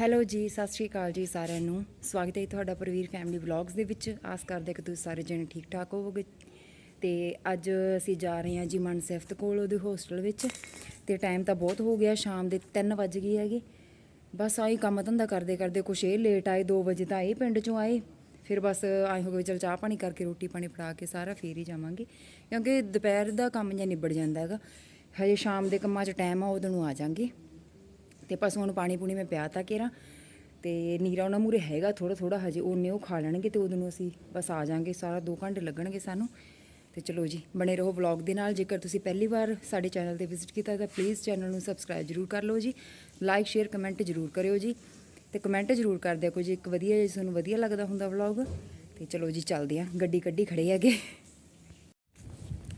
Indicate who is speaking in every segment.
Speaker 1: Hello ਜੀ, ਸਤਿ ਸ਼੍ਰੀ ਅਕਾਲ ਜੀ ਸਾਰਿਆਂ ਨੂੰ। ਸਵਾਗਤ ਹੈ ਜੀ ਤੁਹਾਡਾ ਪ੍ਰਵੀਰ ਫੈਮਿਲੀ ਵਲੌਗਸ ਦੇ ਵਿੱਚ। ਆਸ ਕਰਦੇ ਕਿ ਤੁਸੀਂ ਸਾਰੇ ਜਣੇ ਠੀਕ ਠਾਕ ਹੋਵੋਗੇ। ਤੇ ਅੱਜ ਅਸੀਂ ਜਾ ਰਹੇ ਹਾਂ ਜੀ ਮਨਸਿਫਤ ਕੋਲ ਉਹਦੇ ਹੋਸਟਲ ਵਿੱਚ। ਤੇ ਟਾਈਮ ਤਾਂ ਬਹੁਤ ਹੋ ਗਿਆ, ਸ਼ਾਮ ਦੇ 3 ਵੱਜ ਗਏ ਹੈਗੇ। ਬਸ ਆਹੀ ਕੰਮ ਧੰਦਾ ਕਰਦੇ ਕਰਦੇ ਕੁਛ ਇਹ ਲੇਟ ਆਏ 2 ਵਜੇ ਤਾਂ ਇਹ ਪਿੰਡ ਚੋਂ ਆਏ। ਫਿਰ ਬਸ ਆਏ ਹੋ ਗਏ ਚਲ ਚਾਹ ਪਾਣੀ ਕਰਕੇ ਰੋਟੀ ਪਾਣੀ ਫੜਾ ਕੇ ਸਾਰਾ ਫੇਰ ਹੀ ਜਾਵਾਂਗੇ। ਕਿਉਂਕਿ ਦੁਪਹਿਰ ਦਾ ਕੰਮ ਜਾਂ ਨਿਬੜ ਜਾਂਦਾ ਹੈਗਾ। ਹਜੇ ਸ਼ਾਮ ਦੇ ਕੰਮਾਂ 'ਚ ਟਾਈਮ ਆ, ਉਦੋਂ ਨੂੰ ਆ ਜਾਾਂਗੇ। ਤੇ ਪਸ਼ੂਆਂ ਨੂੰ ਪਾਣੀ ਪੂਣੀ ਮੈਂ ਪਿਆ ਤਾ ਕੇਰਾ। ਤੇ ਨੀਰਾ ਉਹਨਾਂ ਮੂਰੇ ਹੈਗਾ ਥੋੜਾ ਥੋੜਾ ਹਜੇ ਉਹਨੇ ਉਹ ਖਾ ਲੈਣਗੇ ਤੇ ਉਦੋਂ ਨੂੰ ਅਸੀਂ ਬਸ ਆ ਜਾਾਂਗੇ, ਸਾਰਾ 2 ਘੰਟੇ ਲੱਗਣਗੇ ਸਾਨੂੰ। ਤੇ ਚਲੋ ਜੀ, ਬਣੇ ਰਹੋ ਵਲੌਗ ਦੇ ਨਾਲ। ਜੇਕਰ ਤੁਸੀਂ ਪਹਿਲੀ ਵਾਰ ਸਾਡੇ ਚੈਨਲ ਤੇ ਵਿਜ਼ਿਟ ਕੀਤਾ ਤਾਂ ਪਲੀਜ਼ ਚੈਨਲ ਨੂੰ ਸਬਸਕ੍ਰਾਈਬ ਜਰੂਰ ਕਰ ਲਓ ਜੀ। ਲਾਈਕ ਸ਼ੇਅਰ ਕਮੈਂਟ ਜਰੂਰ ਕਰਿਓ ਜੀ। ਤੇ ਕਮੈਂਟ ਜਰੂਰ ਕਰ ਦਿਓ ਕੋਈ ਜੀ ਇੱਕ ਵਧੀਆ ਜੇ ਤੁਹਾਨੂੰ ਵਧੀਆ ਲੱਗਦਾ ਹੁੰਦਾ ਵਲੌਗ ਤੇ ਚਲੋ ਜੀ ਚੱਲਦੇ ਆਂ ਗੱਡੀ ਕੱਢੀ ਖੜੇ ਹੈਗੇ।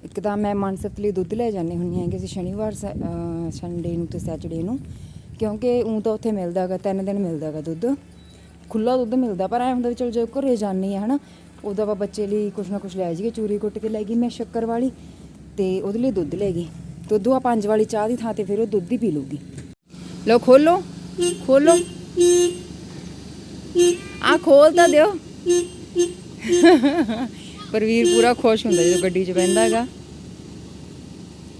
Speaker 1: ਇੱਕਦਮ ਮੈਂ ਮਾਨਸਤ ਲਈ ਦੁੱਧ ਲੈ ਜਾਂਦੇ ਹੁੰਦੀ ਹਾਂ ਕਿ ਅਸੀਂ ਸ਼ਨੀਵਾਰ ਸੰਡੇ ਨੂੰ ਤੇ ਸੈਚਰਡੇ ਨੂੰ। ਕਿਉਂਕਿ ਉਂ ਤਾਂ ਉੱਥੇ ਮਿਲਦਾਗਾ, ਤਿੰਨ ਦਿਨ ਮਿਲਦਾਗਾ ਦੁੱਧ। ਖੁੱਲਾ ਦੁੱਧ ਮਿਲਦਾ, ਪਰ ਐਂ ਹੁੰਦਾ ਵੀ ਚਲ ਜੇ ਘਰੇ ਜਾਂਦੀ ਆ, ਹਨਾ, ਉਦੋਂ ਆਪਾਂ ਬੱਚੇ ਲਈ ਕੁਛ ਨਾ ਕੁਛ ਲੈ ਜਾਈਏ, ਚੂਰੀ ਕੁੱਟ ਕੇ ਲੈ ਗਈ ਮੈਂ ਸ਼ੱਕਰ ਵਾਲੀ ਤੇ ਉਹਦੇ ਲਈ ਦੁੱਧ ਲੈ ਗਈ। ਦੁੱਧ ਆ ਪੰਜ ਵਾਲੀ ਚਾਹ ਦੀ ਥਾਂ ਤੇ ਫਿਰ ਉਹ ਦੁੱਧ ਹੀ ਪੀ ਲੂਗੀ ਲਓ ਖੋਲੋ ਖੋਲੋ। ਆ ਖੋਲ ਤਾਂ ਦਿਓ। ਪਰਵੀਰ ਪੂਰਾ ਖੁਸ਼ ਹੁੰਦਾ ਜਦੋਂ ਗੱਡੀ 'ਚ ਬਹਿੰਦਾ ਹੈਗਾ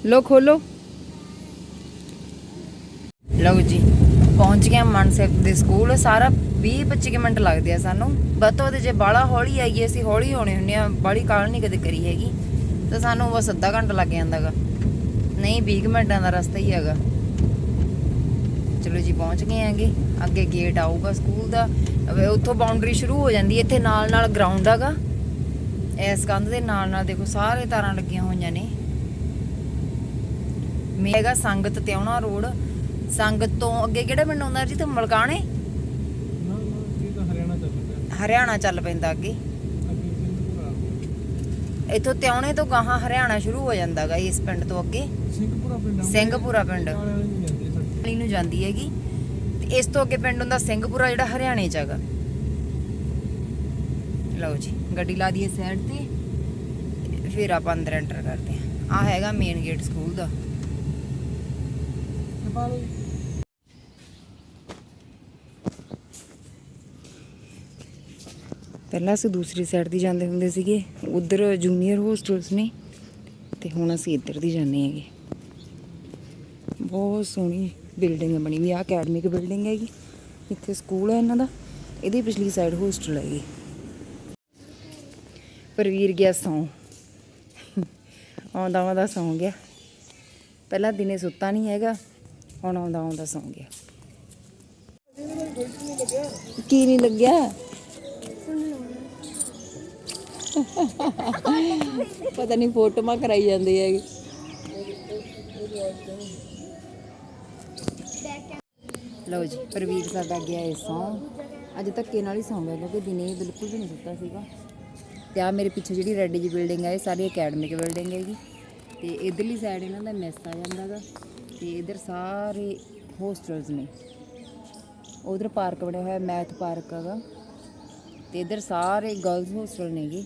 Speaker 1: ਲੋ ਖੋਲੋ। ਲਓ ਜੀ, ਪਹੁੰਚ ਗਏ ਹਾਂ ਦੇ ਸਕੂਲ। ਸਾਰਾ 20 25 ਮਿੰਟ ਲੱਗਦੇ ਆ ਸਾਨੂੰ। ਬਤੋ ਦੇ ਜੇ ਬਾਲਾ ਹੌਲੀ ਆਈਏ, ਅਸੀਂ ਹੌਲੀ ਹੋਣੇ ਹੁੰਨੇ ਆ ਬਾਲੀ ਕਾਲ ਨਹੀਂ ਕਦੇ ਕਰੀ ਹੈਗੀ। ਤਾਂ ਸਾਨੂੰ ਬਸ ਅੱਧਾ ਘੰਟਾ ਲੱਗ ਜਾਂਦਾਗਾ ਨਹੀਂ 20 ਮਿੰਟਾਂ ਦਾ ਰਸਤਾ ਹੀ ਹੈਗਾ। ਚਲੋ ਜੀ, ਪਹੁੰਚ ਗਏ ਆਂਗੇ ਅੱਗੇ ਗੇਟ ਆਊਗਾ ਸਕੂਲ ਦਾ। ਉੱਥੋਂ ਬਾਉਂਡਰੀ ਸ਼ੁਰੂ ਹੋ ਜਾਂਦੀ ਹੈ। ਇੱਥੇ ਨਾਲ ਨਾਲ ਗਰਾਊਂਡ ਹੈਗਾ। ਇਸ ਕੰਧ ਦੇ ਨਾਲ ਨਾਲ ਦੇਖੋ, ਸਾਰੇ ਤਾਰਾਂ ਲੱਗੀਆਂ ਹੋਈਆਂ ਨੇ। ਮੇਗਾ ਸੰਗਤ ਤਿਉਣਾ ਰੋਡ। ਸੰਗਤ ਤੋਂ ਅੱਗੇ ਕਿਹੜਾ ਪਿੰਡ ਆਉਂਦਾ ਜੀ? ਤੇ ਮਲਕਾਣੇ
Speaker 2: ਨਾ ਨਾ ਇਹ ਤਾਂ ਹਰਿਆਣਾ ਚੱਲ ਪਿਆ
Speaker 1: ਹਰਿਆਣਾ ਚੱਲ ਪੈਂਦਾ ਅੱਗੇ।
Speaker 2: ਅੱਗੇ ਸਿੰਘਪੁਰਾ
Speaker 1: ਇੱਥੋਂ ਤਿਉਣੇ ਤੋਂ ਗਾਹਾਂ ਹਰਿਆਣਾ ਸ਼ੁਰੂ ਹੋ ਜਾਂਦਾਗਾ ਇਸ ਪਿੰਡ ਤੋਂ ਅੱਗੇ।
Speaker 2: ਸਿੰਘਪੁਰਾ ਪਿੰਡ
Speaker 1: ਸਿੰਘਪੁਰਾ ਪਿੰਡ।
Speaker 2: ਨਾਲੇ ਵਾਲੇ ਨੂੰ ਜਾਂਦੀ ਹੈ ਸੜਕ
Speaker 1: ਵਾਲੀ ਨੂੰ ਜਾਂਦੀ ਹੈਗੀ। ਤੇ ਇਸ ਤੋਂ ਅੱਗੇ ਪਿੰਡ ਹੁੰਦਾ ਸਿੰਘਪੁਰਾ ਜਿਹੜਾ ਹਰਿਆਣੇ ਚ ਹੈਗਾ। ਲਓ ਜੀ ਗੱਡੀ ਲਾ ਦਈਏ ਸਾਈਡ ਤੇ। ਫਿਰ ਆਪਾਂ ਅੰਦਰ ਐਂਟਰ ਕਰਦੇ ਹਾਂ। ਆ ਹੈਗਾ ਮੇਨ ਗੇਟ ਸਕੂਲ ਦਾ।
Speaker 2: ਨੇਪਾਲ
Speaker 1: ਪਹਿਲਾਂ ਅਸੀਂ ਦੂਸਰੀ ਸਾਈਡ ਦੀ ਜਾਂਦੇ ਹੁੰਦੇ ਸੀਗੇ, ਉਧਰ ਜੂਨੀਅਰ ਹੋਸਟਲਸ ਨੇ, ਤੇ ਹੁਣ ਅਸੀਂ ਇੱਧਰ ਦੀ ਜਾਂਦੇ ਹੈਗੇ। ਬਹੁਤ ਸੋਹਣੀ ਬਿਲਡਿੰਗ ਬਣੀ ਵੀ ਆ ਅਕੈਡਮਿਕ ਬਿਲਡਿੰਗ ਹੈਗੀ। ਇੱਥੇ ਸਕੂਲ ਹੈ ਇਹਨਾਂ ਦਾ, ਇਹਦੀ ਪਿਛਲੀ ਸਾਈਡ ਹੋਸਟਲ ਹੈਗੀ। ਪਰਵੀਰ ਗਿਆ ਸੌਂ। ਆਉਂਦਾ ਆਉਂਦਾ ਸੌਂ ਗਿਆ। ਪਹਿਲਾਂ ਦਿਨੇ ਸੁੱਤਾ ਨਹੀਂ ਹੈਗਾ, ਹੁਣ ਆਉਂਦਾ ਆਉਂਦਾ ਸੌਂ ਗਿਆ। ਕੀ ਨਹੀਂ ਲੱਗਿਆ? ਪਤਾ ਨਹੀਂ ਫੋਟੋਆਂ ਕਰਾਈ ਜਾਂਦੇ ਹੈਗੇ। ਲਓ ਜੀ, ਪ੍ਰਵੀਰ ਸਾਡਾ ਗਿਆ ਇਹ ਸੌਂ। ਅੱਜ ਧੱਕੇ ਨਾਲ ਹੀ ਸੌਂ ਗਿਆ ਕਿਉਂਕਿ ਦਿਨੇ ਬਿਲਕੁਲ ਵੀ ਨਹੀਂ ਸੁੱਤਾ ਸੀਗਾ। ਤੇ ਆ ਮੇਰੇ ਪਿੱਛੇ ਜਿਹੜੀ ਰੈੱਡ ਜੀ ਬਿਲਡਿੰਗ ਹੈ ਇਹ ਸਾਰੀ ਅਕੈਡਮਿਕ ਬਿਲਡਿੰਗ ਹੈਗੀ। ਤੇ ਇਧਰਲੀ ਸਾਈਡ ਇਹਨਾਂ ਦਾ ਮੈਸ ਆ ਜਾਂਦਾਗਾ ਤੇ ਇਧਰ ਸਾਰੇ ਹੋਸਟਲਸ ਨੇ। ਉਧਰ ਪਾਰਕ ਬਣਿਆ ਹੋਇਆ, ਮੈਥ ਪਾਰਕ ਹੈਗਾ। ਤੇ ਇਧਰ ਸਾਰੇ ਗਰਲਸ ਹੋਸਟਲ ਨੇਗੇ।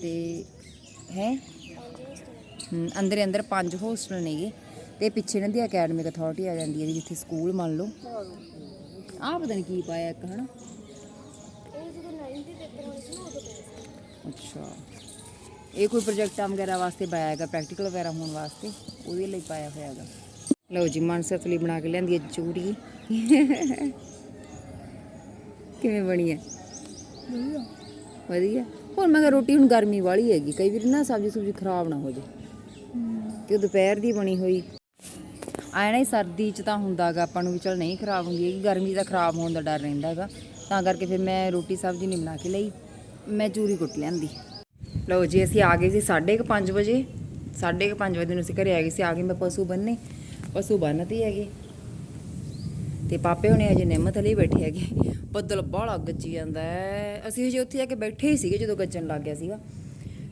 Speaker 1: ਤੇ ਹੈ? ਅੰਦਰ ਅੰਦਰ ਪੰਜ ਹੋਸਟਲ ਨੇਗੇ ਤੇ ਪਿੱਛੇ ਇਹਨਾਂ ਦੀ ਅਕੈਡਮਿਕ ਅਥਾਰਟੀ ਆ ਜਾਂਦੀ ਹੈ ਜਿੱਥੇ ਸਕੂਲ ਮੰਨ ਲਓ। ਆਹ ਪਤਾ ਨਹੀਂ ਕੀ ਪਾਇਆ ਇੱਕ ਹਨਾ? ਅੱਛਾ। ਇਹ ਕੋਈ ਪ੍ਰੋਜੈਕਟਾਂ ਵਗੈਰਾ ਵਾਸਤੇ ਪਾਇਆ ਹੈਗਾ ਪ੍ਰੈਕਟੀਕਲ ਵਗੈਰਾ ਹੋਣ ਵਾਸਤੇ? ਉਹਦੇ ਲਈ ਪਾਇਆ ਹੋਇਆ ਹੈਗਾ। ਲਓ ਜੀ ਮਾਨਸਤ ਲਈ ਬਣਾ ਕੇ ਲਿਆਂਦੀ ਹੈ ਚੂੜੀ। ਕਿਵੇਂ ਬਣੀ ਹੈ? ਵਧੀਆ? ਹੋਰ ਮੈਂ ਕਿਹਾ ਰੋਟੀ ਹੁਣ ਗਰਮੀ ਵਾਲੀ ਹੈਗੀ, ਕਈ ਵਾਰੀ ਨਾ ਸਬਜ਼ੀ ਸੁਬਜ਼ੀ ਖਰਾਬ ਨਾ ਹੋ ਜੇ ਕਿ ਉਹ ਦੁਪਹਿਰ ਦੀ ਬਣੀ ਹੋਈ। ਆਇਆ ਨਾ ਹੀ ਸਰਦੀ ਚ ਤਾਂ ਹੁੰਦਾਗਾ ਆਪਾਂ ਨੂੰ ਵੀ, ਚਲ ਨਹੀਂ ਖਰਾਬ ਹੁੰਦੀ ਹੈਗੀ, ਗਰਮੀ ਦਾ ਖਰਾਬ ਹੋਣ ਦਾ ਡਰ ਰਹਿੰਦਾ ਹੈਗਾ ਤਾਂ ਕਰਕੇ ਫਿਰ ਮੈਂ ਰੋਟੀ ਸਬਜ਼ੀ ਨਹੀਂ ਬਣਾ ਕੇ ਲਈ, ਮੈਂ ਚੂਰੀ ਕੁੱਟ ਲਿਆਂਦੀ। ਲਓ ਜੀ, ਅਸੀਂ ਆ ਗਏ ਸੀ 5:30 ਵਜੇ 5:30 ਵਜੇ ਨੂੰ ਅਸੀਂ ਘਰੇ ਆ ਗਏ ਸੀ, ਆ ਕੇ ਮੈਂ ਪਸ਼ੂ ਬੰਨੇ, ਪਸ਼ੂ ਬੰਨਤੇ ਹੈਗੇ। ਤੇ ਪਾਪੇ ਹੋਣੇ ਅਜੇ ਨਿੰਮ ਥਲੇ ਬੈਠੇ ਹੈਗੇ। ਬੱਦਲ ਬਾਹਲਾ ਗੱਜੀ ਜਾਂਦਾ ਹੈ ਅਸੀਂ ਹਜੇ ਉੱਥੇ ਜਾ ਕੇ ਬੈਠੇ ਹੀ ਸੀਗੇ ਜਦੋਂ ਗੱਜਣ ਲੱਗ ਗਿਆ ਸੀਗਾ।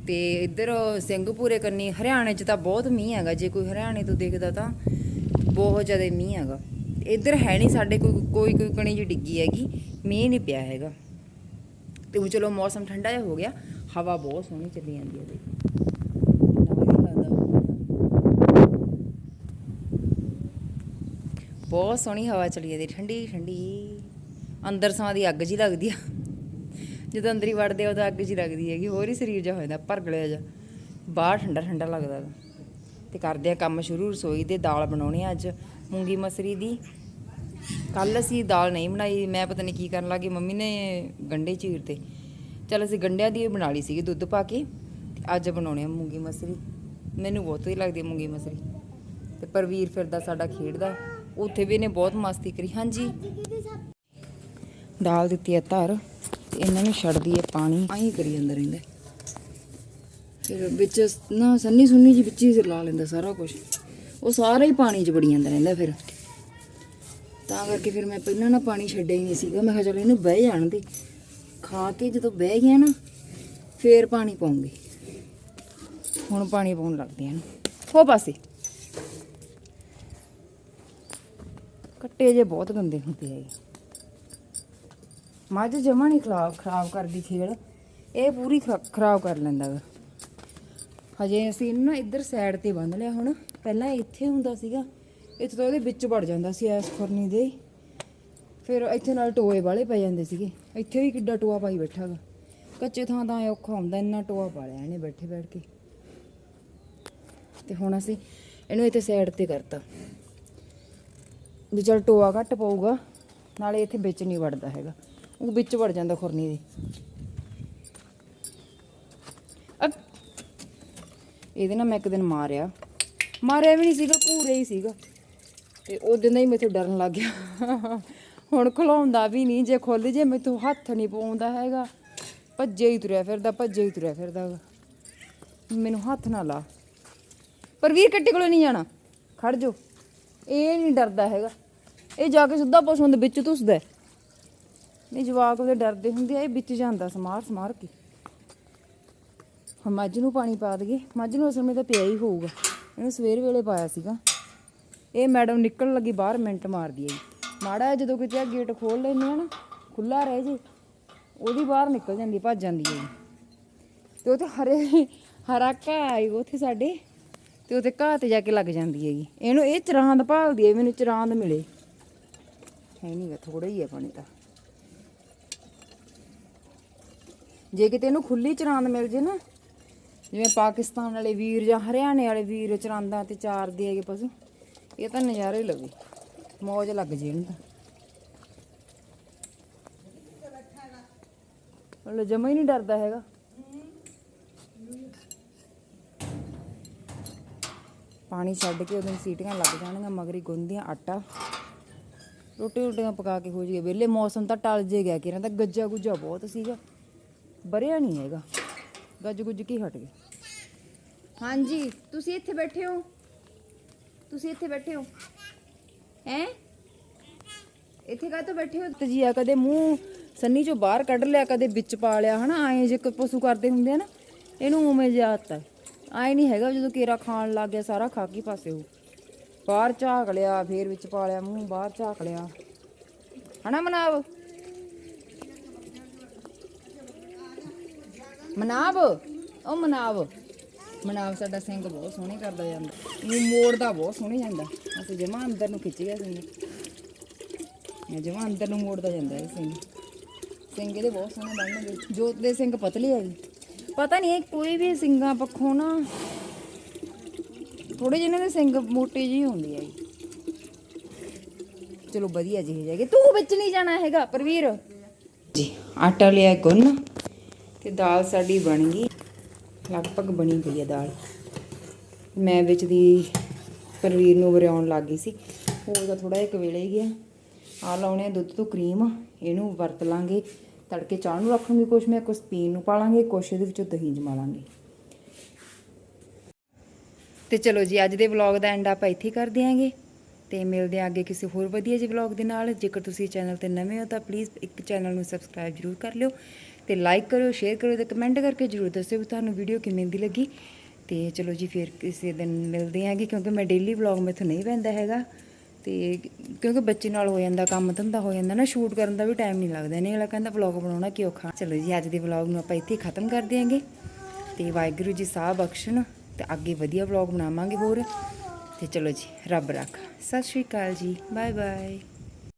Speaker 1: ਤੇ ਇੱਧਰ ਸਿੰਘਪੂਰੇ ਕੰਨੀ, ਹਰਿਆਣੇ 'ਚ ਤਾਂ ਬਹੁਤ ਮੀਂਹ ਹੈਗਾ। ਜੇ ਕੋਈ ਹਰਿਆਣੇ ਤੋਂ ਦੇਖਦਾ ਤਾਂ ਬਹੁਤ ਜ਼ਿਆਦਾ ਮੀਂਹ ਹੈਗਾ। ਇੱਧਰ ਹੈ ਨਹੀਂ ਸਾਡੇ ਕੋਈ ਕੋਈ ਕੋਈ ਕਣੀ ਜਿਹੀ ਡਿੱਗੀ ਹੈਗੀ। ਮੀਂਹ ਨਹੀਂ ਪਿਆ ਹੈਗਾ। ਤੇ ਹੁਣ ਚਲੋ ਮੌਸਮ ਠੰਡਾ ਜਿਹਾ ਹੋ ਗਿਆ। ਹਵਾ ਬਹੁਤ ਸੋਹਣੀ ਚੱਲੀ ਜਾਂਦੀ ਹੈ ਦੇਖੋ ਕਿੰਨਾ ਵਧੀਆ ਲੱਗਦਾ ਹੋਊਗਾ ਨਾ। ਬਹੁਤ ਸੋਹਣੀ ਹਵਾ ਚਲੀ ਜਾਂਦੀ, ਠੰਡੀ ਠੰਡੀ। ਅੰਦਰ ਸਾਂ ਦੀ ਅੱਗ ਜੀ ਲੱਗਦੀ ਆ। ਜਦੋਂ ਅੰਦਰ ਹੀ ਵੜਦੇ ਆ, ਉਦੋਂ ਅੱਗ ਜੀ ਲੱਗਦੀ ਹੈਗੀ, ਹੋਰ ਹੀ ਸਰੀਰ ਜਾ ਹੋ ਜਾਂਦਾ ਭਰਗਲਿਆ ਜਾ ਬਾਹਰ ਠੰਡਾ ਠੰਡਾ ਲੱਗਦਾ ਗਾ। ਤੇ ਕਰਦੇ ਆ ਕੰਮ ਸ਼ੁਰੂ, ਰਸੋਈ ਦੇ ਦਾਲ ਬਣਾਉਣੀ ਆ ਅੱਜ, ਮੂੰਗੀ ਮਸਰੀ ਦੀ। ਕੱਲ ਅਸੀਂ ਦਾਲ ਨਹੀਂ ਬਣਾਈ, ਮੈਂ ਪਤਾ ਨਹੀਂ ਕੀ ਕਰਨ ਲੱਗੀ, ਮੰਮੀ ਨੇ ਗੰਡੇ ਚੀਰ ਤੇ ਚਲ ਅਸੀਂ ਗੰਡਿਆਂ ਦੀ ਹੀ ਬਣਾ ਲਈ ਸੀਗੀ, ਦੁੱਧ ਪਾ ਕੇ, ਤੇ ਅੱਜ ਬਣਾਉਣੇ ਆ ਮੂੰਗੀ ਮਸਰੀ। ਮੈਨੂੰ ਬਹੁਤ ਵਧੀਆ ਲੱਗਦੀ ਹੈ ਮੂੰਗੀ ਮਸਰੀ। ਤੇ ਪਰਵੀਰ ਫਿਰਦਾ ਸਾਡਾ ਖੇਡਦਾ। ਉੱਥੇ ਵੀ ਇਹਨੇ ਬਹੁਤ ਮਸਤੀ ਕਰੀ। ਹਾਂਜੀ। ਦਾਲ ਦਿੱਤੀ ਹੈ ਧਰ ਤੇ ਇਹਨਾਂ ਨੂੰ ਛੱਡਦੀ ਹੈ ਪਾਣੀ। ਆਹੀ ਕਰੀ ਜਾਂਦਾ ਰਹਿੰਦਾ। ਫਿਰ ਵਿੱਚ ਨਾ ਸੰਨੀ ਸੁੰਨੀ ਜੀ ਵਿੱਚ ਹੀ ਲਾ ਲੈਂਦਾ ਸਾਰਾ ਕੁਝ ਉਹ ਸਾਰਾ ਹੀ ਪਾਣੀ 'ਚ ਵੜੀ ਜਾਂਦਾ ਰਹਿੰਦਾ ਫਿਰ। ਤਾਂ ਕਰਕੇ ਫਿਰ ਮੈਂ ਪਹਿਲਾਂ ਨਾ ਪਾਣੀ ਛੱਡਿਆ ਹੀ ਨਹੀਂ ਸੀਗਾ। ਮੈਂ ਕਿਹਾ ਚਲੋ ਇਹਨੂੰ ਬਹਿ ਜਾਣ ਦੇ। ਖਾ ਕੇ ਜਦੋਂ ਬਹਿ ਗਿਆ ਨਾ, ਫੇਰ ਪਾਣੀ ਪਾਉਂਗੀ। ਹੁਣ ਪਾਣੀ ਪਾਉਣ ਲੱਗਦੇ ਹਨ ਹੋ ਪਾਸੇ। ਕੱਟੇ ਜੇ ਬਹੁਤ ਗੰਦੇ ਹੁੰਦੇ ਆ ਮੱਝ ਜਮਾ ਨਹੀਂ ਖਰਾਬ ਖਰਾਬ ਕਰਦੀ ਖੇਲ। ਇਹ ਪੂਰੀ ਖਰਾਬ ਕਰ ਲੈਂਦਾ ਗਾ ਹਜੇ ਅਸੀਂ ਇਹਨੂੰ ਨਾ ਇੱਧਰ ਸਾਈਡ ਤੇ ਬੰਨ ਲਿਆ ਹੁਣ। ਪਹਿਲਾਂ ਇੱਥੇ ਹੁੰਦਾ ਸੀਗਾ। ਇੱਥੇ ਤਾਂ ਉਹਦੇ ਵਿੱਚ ਵੜ ਜਾਂਦਾ ਸੀ ਐਸ ਖੁਰਨੀ ਦੇ। ਫਿਰ ਇੱਥੇ ਨਾਲ ਟੋਏ ਵਾਲੇ ਪੈ ਜਾਂਦੇ ਸੀਗੇ। ਇੱਥੇ ਵੀ ਕਿੱਡਾ ਟੋਆ ਪਾਈ ਬੈਠਾ ਗਾ ਕੱਚੇ ਥਾਂ ਤਾਂ ਐਂ ਔਖਾ ਹੁੰਦਾ, ਇੰਨਾ ਟੋਆ ਪਾ ਲਿਆ ਇਹਨੇ ਬੈਠੇ ਬੈਠ ਕੇ। ਤੇ ਹੁਣ ਅਸੀਂ ਇਹਨੂੰ ਇੱਥੇ ਸਾਈਡ ਤੇ ਕਰਤਾ। ਵੀ ਚਲ ਟੋਆ ਘੱਟ ਪਊਗਾ, ਨਾਲੇ ਇੱਥੇ ਵਿੱਚ ਨਹੀਂ ਵੜਦਾ ਹੈਗਾ। ਉਹ ਵਿੱਚ ਵੜ ਜਾਂਦਾ ਖੁਰਨੀ ਦੇ। ਇਹਦੇ ਨਾਲ ਮੈਂ ਇੱਕ ਦਿਨ ਮਾਰਿਆ। ਮਾਰਿਆ ਵੀ ਨਹੀਂ ਸੀਗਾ ਘੂਰੇ ਹੀ ਸੀਗਾ। ਤੇ ਉਹ ਦਿਨ ਦਾ ਹੀ ਮੈਥੋਂ ਡਰਨ ਲੱਗ ਗਿਆ। ਹੁਣ ਖਲਾਉਂਦਾ ਵੀ ਨਹੀਂ, ਜੇ ਖੁੱਲ ਜੇ ਮੈਥੋਂ ਹੱਥ ਨਹੀਂ ਪਾਉਂਦਾ ਹੈਗਾ। ਭੱਜੇ ਹੀ ਤੁਰਿਆ ਫਿਰਦਾ, ਭੱਜੇ ਹੀ ਤੁਰਿਆ ਫਿਰਦਾ ਮੈਨੂੰ ਹੱਥ ਨਾ ਲਾ। ਪਰ ਵੀਰ ਕੱਟੇ ਕੋਲੇ ਨਹੀਂ ਜਾਣਾ? ਖੜ ਜੋ ਇਹ ਨਹੀਂ ਡਰਦਾ ਹੈਗਾ। ਇਹ ਜਾ ਕੇ ਸਿੱਧਾ ਪਸ਼ੂਆਂ ਦੇ ਵਿੱਚ ਤੁਸਦਾ ਨਹੀਂ, ਜਵਾਕ ਉਹਦੇ ਡਰਦੇ ਹੁੰਦੇ ਆ, ਇਹ ਵਿੱਚ ਜਾਂਦਾ ਸਮਾਰ ਸਮਾਰ ਕੇ। ਹੁਣ ਮੱਝ ਨੂੰ ਪਾਣੀ ਪਾ ਦਈਏ। ਮੱਝ ਨੂੰ ਅਸਲ ਵਿੱਚ ਤਾਂ ਪਿਆ ਹੀ ਹੋਊਗਾ। ਇਹਨੂੰ ਸਵੇਰ ਵੇਲੇ ਪਾਇਆ ਸੀਗਾ। ਇਹ ਮੈਡਮ ਨਿਕਲਣ ਲੱਗੀ ਬਾਹਰ, ਮਿੰਟ ਮਾਰਦੀ ਹੈ ਜੀ ਮਾੜਾ ਜਦੋਂ ਕਿਤੇ ਆ ਗੇਟ ਖੋਲ ਲੈਂਦੇ ਆ ਨਾ ਖੁੱਲਾ ਰਹਿ ਜੇ, ਉਹਦੀ ਬਾਹਰ ਨਿਕਲ ਜਾਂਦੀ, ਭੱਜ ਜਾਂਦੀ ਹੈ ਜੀ ਤੇ ਉੱਥੇ ਹਰੇ, ਹਰਾ ਘਾਹ ਆਈ, ਉੱਥੇ ਸਾਡੇ ਤੇ ਉਹਦੇ ਘਾਹ ਤੇ ਜਾ ਕੇ ਲੱਗ ਜਾਂਦੀ ਹੈਗੀ। ਇਹਨੂੰ ਇਹ ਚਰਾਂਦ ਭਾਲਦੀ ਹੈ, ਮੈਨੂੰ ਚਰਾਂਦ ਮਿਲੇ। ਹੈ ਨਹੀਂ ਥੋੜਾ ਹੀ ਹੈ ਪਾਣੀ ਤਾਂ। ਜੇ ਕਿਤੇ ਇਹਨੂੰ ਖੁੱਲੀ ਚਰਾਂਦ ਮਿਲ ਜੇ ਨਾ, ਜਿਵੇਂ ਪਾਕਿਸਤਾਨ ਵਾਲੇ ਵੀਰ ਜਾਂ ਹਰਿਆਣੇ ਵਾਲੇ ਵੀਰ ਚਰਾਂਦਾਂ ਤੇ ਚਾਰਦੇ ਹੈਗੇ ਪਸ਼ੂ, ਇਹ ਤਾਂ ਨਜ਼ਾਰਾ ਹੀ ਲਵੇ। ਮੌਜ ਲੱਗ ਜੇ ਇਹਨੂੰ ਤਾਂ। ਉਹ ਜਮਾ ਹੀ ਨਹੀਂ ਡਰਦਾ ਹੈਗਾ। ਪਾਣੀ ਛੱਡ ਕੇ ਉਹਦੇ ਸੀਟੀਆਂ ਲੱਗ ਜਾਣਗੀਆਂ ਮਗਰੀ ਗੁੰਦੀਆਂ ਆਟਾ। ਰੋਟੀ ਰੋਟੀਆਂ ਪਕਾ ਕੇ ਹੋ ਜੀਏ ਵਿਹਲੇ ਮੌਸਮ ਤਾਂ ਟਲ ਜੇ ਗਿਆ ਕਿ ਇਹਨਾਂ ਦਾ ਗੱਜਾ ਗੁੱਜਾ ਬਹੁਤ ਸੀਗਾ। ਬਰਿਆ ਨਹੀਂ ਹੈਗਾ। ਗੱਜ ਗੁੱਜ ਕੀ ਹਟ ਗਏ। ਹਾਂਜੀ ਤੁਸੀਂ ਇੱਥੇ ਬੈਠੇ ਹੋ। ਤੁਸੀਂ ਇੱਥੇ ਬੈਠੇ ਹੋ। ਹੈ? ਇੱਥੇ ਕਾਹ ਤੋਂ ਬੈਠੇ ਹੋ? ਤੇ ਜੀ ਆ ਕਦੇ ਮੂੰਹ ਸੰਨੀ ਚੋਂ ਬਾਹਰ ਕੱਢ ਲਿਆ ਕਦੇ ਵਿੱਚ ਪਾ ਲਿਆ ਹਨਾ? ਐਂ ਜੇ ਪਸ਼ੂ ਕਰਦੇ ਹੁੰਦੇ ਆ ਨਾ ਇਹਨੂੰ ਉਵੇਂ ਹੈ ਐਂ ਨਹੀਂ ਹੈਗਾ ਜਦੋਂ ਕੇਰਾ ਖਾਣ ਲੱਗ ਗਿਆ, ਸਾਰਾ ਖਾ ਕੇ ਪਾਸੇ ਉਹ ਬਾਹਰ ਝਾਕ ਲਿਆ, ਫੇਰ ਵਿੱਚ ਪਾ ਲਿਆ, ਮੂੰਹ ਬਾਹਰ ਝਾਕ ਲਿਆ। ਹਨਾ ਮਨਾਵ? ਮਨਾਵ? ਉਹ ਮਨਾਵ। ਮਨਾਵ ਸਾਡਾ ਸਿੰਘ ਬਹੁਤ ਸੋਹਣੇ ਕਰਦਾ ਜਾਂਦਾ। ਇਹ ਮੋੜਦਾ ਬਹੁਤ ਸੋਹਣੇ ਜਾਂਦਾ। ਅਸੀਂ ਜਮਾ ਅੰਦਰ ਨੂੰ ਖਿੱਚ ਗਿਆ ਸਿੰਘ। ਇਹ ਜਮਾ ਅੰਦਰ ਨੂੰ ਮੋੜਦਾ ਜਾਂਦਾ ਇਹ ਸਿੰਘ। ਸਿੰਘ ਇਹਦੇ ਬਹੁਤ ਸੋਹਣੇ ਬਣਨਗੇ ਜੋਤ ਦੇ ਸਿੰਘ ਪਤਲੇ ਆ ਜੀ। ਪਤਾ ਨਹੀਂ ਕੋਈ ਵੀ ਸਿੰਗਾਂ ਪੱਖੋਂ ਨਾ ਥੋੜੇ ਜਿਹੇ ਦੇ ਸਿੰਘ ਮੋਟੇ ਜਿਹੇ ਹੁੰਦੇ ਆ ਚਲੋ ਵਧੀਆ ਜਿਹੇ ਜਾਗੇ ਤੂੰ ਵਿੱਚ ਨਹੀਂ ਜਾਣਾ ਹੈਗਾ, ਪ੍ਰਵੀਰ। ਜੀ, ਆਟਾ ਲਿਆ ਗੁੰਨ ਤੇ ਦਾਲ ਸਾਡੀ ਬਣ ਗਈ। ਲਗਭਗ ਬਣੀ ਪਈ ਹੈ ਦਾਲ। ਮੈਂ ਵਿੱਚ ਦੀ ਪ੍ਰਵੀਰ ਨੂੰ ਵਰਿਆਉਣ ਲੱਗ ਗਈ ਸੀ। ਉਹਦਾ ਥੋੜਾ ਜਿਹਾ ਕਵੇਲੇ ਗਿਆ। ਆ ਲਾਉਣੇ ਆ ਦੁੱਧ ਤੋਂ ਕਰੀਮ, ਇਹਨੂੰ ਵਰਤ ਲਾਂਗੇ। ਤੜਕੇ ਚਾਹ ਨੂੰ ਰੱਖੂੰਗੀ ਕੁਛ ਮੈਂ ਕੁਛ ਪੀਣ ਨੂੰ ਪਾ ਲਾਂਗੇ ਕੁਛ ਇਹਦੇ ਵਿੱਚੋਂ ਦਹੀਂ ਜਮਾ ਲਾਂਗੇ ਤੇ ਚਲੋ ਜੀ, ਅੱਜ ਦੇ ਵਲੌਗ ਦਾ ਐਂਡ ਆਪਾਂ ਇੱਥੇ ਹੀ ਕਰ ਦਿਆਂਗੇ ਤੇ ਮਿਲਦੇ ਹਾਂ ਅੱਗੇ ਕਿਸੇ ਹੋਰ ਵਧੀਆ ਜਿਹੇ ਵਲੌਗ ਦੇ ਨਾਲ। ਜੇਕਰ ਤੁਸੀਂ ਚੈਨਲ ਤੇ ਨਵੇਂ ਹੋ ਤਾਂ ਪਲੀਜ਼ ਇੱਕ ਚੈਨਲ ਨੂੰ ਸਬਸਕ੍ਰਾਈਬ ਜ਼ਰੂਰ ਕਰ ਲਿਓ। ਤੇ ਲਾਈਕ ਕਰਿਓ ਸ਼ੇਅਰ ਕਰਿਓ ਤੇ ਕਮੈਂਟ ਕਰਕੇ ਜ਼ਰੂਰ ਦੱਸਿਓ ਵੀ ਤੁਹਾਨੂੰ ਵੀਡੀਓ ਕਿਵੇਂ ਦੀ ਲੱਗੀ। ਤੇ ਚਲੋ ਜੀ, ਫਿਰ ਕਿਸੇ ਦਿਨ ਮਿਲਦੇ ਆਂਗੇ ਕਿਉਂਕਿ ਮੈਂ ਡੇਲੀ ਵਲੌਗ ਮੈਥੋਂ ਨਹੀਂ ਪੈਂਦਾ ਹੈਗਾ। ਤੇ ਕਿਉਂਕਿ ਬੱਚੇ ਨਾਲ ਹੋ ਜਾਂਦਾ, ਕੰਮ ਧੰਦਾ ਹੋ ਜਾਂਦਾ ਨਾ ਸ਼ੂਟ ਕਰਨ ਦਾ ਵੀ ਟਾਈਮ ਨਹੀਂ ਲੱਗਦਾ। ਨਹੀਂ ਅਗਲਾ ਕਹਿੰਦਾ ਵਲੌਗ ਬਣਾਉਣਾ ਕਿ ਔਖਾ? ਚਲੋ ਜੀ, ਅੱਜ ਦੇ ਵਲੌਗ ਨੂੰ ਆਪਾਂ ਇੱਥੇ ਹੀ ਖਤਮ ਕਰ ਦਿਆਂਗੇ। ਤੇ ਵਾਹਿਗੁਰੂ ਜੀ ਸਾਹਿਬ ਬਖਸ਼ਣ ਤੇ ਅੱਗੇ ਵਧੀਆ ਵਲੌਗ ਬਣਾਵਾਂਗੇ ਹੋਰ। ਤੇ ਚਲੋ ਜੀ, ਰੱਬ ਰੱਖ। ਸਤਿ ਸ਼੍ਰੀ ਅਕਾਲ ਜੀ। Bye bye